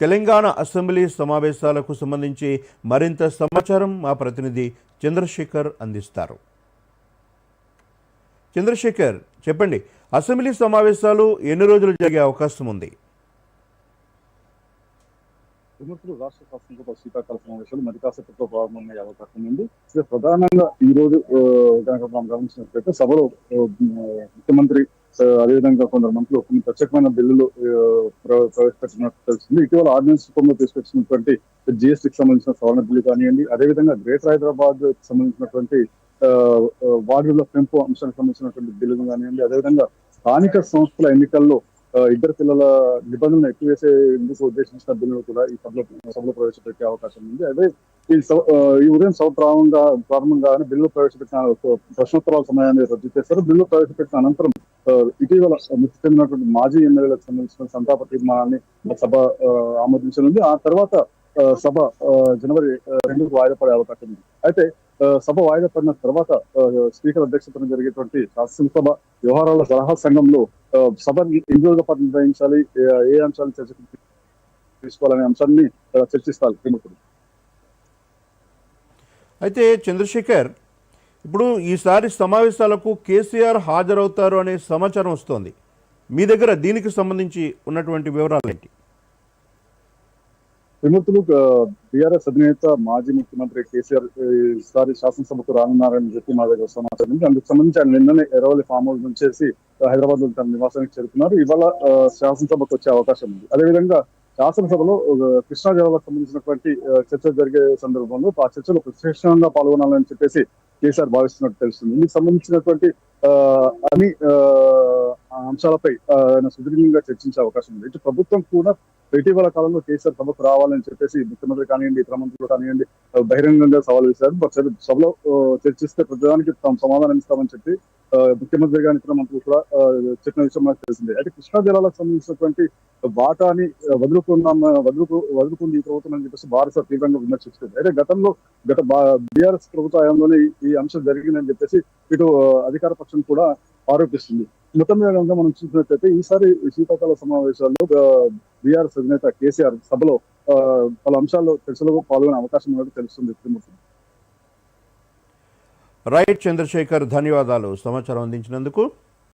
Telangana assembly సమావేశాలకు సంబంధించి మరింత సమాచారం మా ప్రతినిధి చంద్రశేఖర్ అందిస్తారు. చంద్రశేఖర్ చెప్పండి. అసెంబ్లీ సమావేశాలు ఎన్ని రోజులు జరిగే అవకాశం ఉంది? విమర్శలు రాష్ట్ర శాసనసభ శీతాకాల సమావేశాలు మరి కాసేపట్లో ప్రారంభమయ్యే అవకాశం ఉంది. ప్రధానంగా ఈ రోజు కనుక మనం గమనించినట్లయితే సభలో ముఖ్యమంత్రి అదేవిధంగా కొందరు మంత్రులు కొన్ని ప్రత్యేకమైన బిల్లులు ప్రవేశపెట్టినట్టు తెలుస్తుంది. ఇటీవల ఆర్డినెన్స్ రూపంలో తీసుకొచ్చినటువంటి జిఎస్టీకి సంబంధించిన సవరణ బిల్లు కానివ్వండి అదేవిధంగా గ్రేటర్ హైదరాబాద్ సంబంధించినటువంటి ఆ, వార్డుల పెంపు అంశానికి సంబంధించినటువంటి బిల్లులు కానివ్వండి అదేవిధంగా స్థానిక సంస్థల ఎన్నికల్లో ఇద్దరు పిల్లల నిబంధనలు ఎత్తివేసేందుకు ఉద్దేశించిన బిల్లులు కూడా ఈ సభలో సభలో ప్రవేశపెట్టే అవకాశం ఉంది. అదే ఈ ఈ ఉదయం సభ ప్రారంభంగా ప్రారంభంగానే బిల్లు ప్రవేశపెట్టిన ప్రశ్నోత్తరాల సమయాన్ని రద్దు చేశారు బిల్లు ప్రవేశపెట్టిన అనంతరం ఇటీవల మృతి చెందినటువంటి మాజీ ఎమ్మెల్యేలకు సంబంధించిన సంతాప తీర్మానాన్ని సభ ఆమోదించనుంది. ఆ తర్వాత సభ జనవరి రెండుకు వాయిదా పడే అవకాశం ఉంది. అయితే సభ వాయిదా పడిన తర్వాత స్పీకర్ అధ్యక్షతన జరిగేటువంటి శాసనసభ వ్యవహారాల సలహా సంఘంలో సభ ఎన్ని రోజుల పాటు నిర్వహించాలి? ఏ- అంశాలు చర్చకు తీసుకోవాలనే అంశాన్ని చర్చిస్తారు ప్రముఖులు అయితే చంద్రశేఖర్ ఇప్పుడు ఈసారి సమావేశాలకు కేసీఆర్ హాజరవుతారు అనే సమాచారం వస్తోంది. మీ దగ్గర దీనికి సంబంధించి ఉన్నటువంటి వివరాలు ఏంటి? విమర్శలు బీఆర్ఎస్ అధినేత మాజీ ముఖ్యమంత్రి కేసీఆర్ ఈసారి శాసనసభకు రానున్నారని చెప్పి మా దగ్గర సమాచారం ఉంది. అందుకు సంబంధించి ఆయన నిన్ననే ఎరవల్లి ఫామ్ హౌస్ నుంచేసి హైదరాబాద్లో తన నివాసానికి చేరుకున్నారు. ఇవాళ శాసనసభకు వచ్చే అవకాశం ఉంది. అదేవిధంగా శాసనసభలో కృష్ణా జిల్లాలకు సంబంధించినటువంటి చర్చ జరిగే సందర్భంలో ఆ చర్చలో ప్రత్యక్షంగా పాల్గొనాలని చెప్పేసి కేసీఆర్ భావిస్తున్నట్టు తెలుస్తుంది. దీనికి సంబంధించినటువంటి ఆ, అన్ని ఆ, అంశాలపై ఆయన సుదీర్ఘంగా చర్చించే అవకాశం ఉంది. ఇటు ప్రభుత్వం కూడా ఇటీవల కాలంలో కేసీఆర్ సభకు రావాలని చెప్పేసి ముఖ్యమంత్రి కానివ్వండి ఇతర మంత్రులు కానివ్వండి బహిరంగంగా సవాల్ వేశారు. బట్ సభలో చర్చిస్తే ప్రతిదానికి తాము సమాధానం ఇస్తామని చెప్పి ముఖ్యమంత్రి గాని ఇతర మంత్రులు కూడా చెప్పిన విషయం మనకు తెలిసిందే. అయితే కృష్ణా జిల్లాలకు సంబంధించినటువంటి వాటాని వదులుకున్నాం వదులుకు వదులుకుంది ఈ ప్రభుత్వం అని చెప్పేసి భారత తీవ్రంగా విమర్శిస్తుంది. అయితే గతంలో గత బీఆర్ఎస్ ప్రభుత్వ హయాంలోనే ఈ- అంశం జరిగిందని చెప్పేసి ఇటు అధికార పక్షం కూడా ఆరోపిస్తుంది. మొత్తం కనుక మనం చూసినట్లయితే ఈసారి శీతాకాల సమావేశాల్లో బీఆర్ఎస్ అధినేత కేసీఆర్ సభలో పలు అంశాల్లో చర్చలో పాల్గొనే అవకాశం ఉన్నట్టు తెలుస్తుంది త్రిమూర్తి రైట్ చంద్రశేఖర్ ధన్యవాదాలు. సమాచారం అందించినందుకు.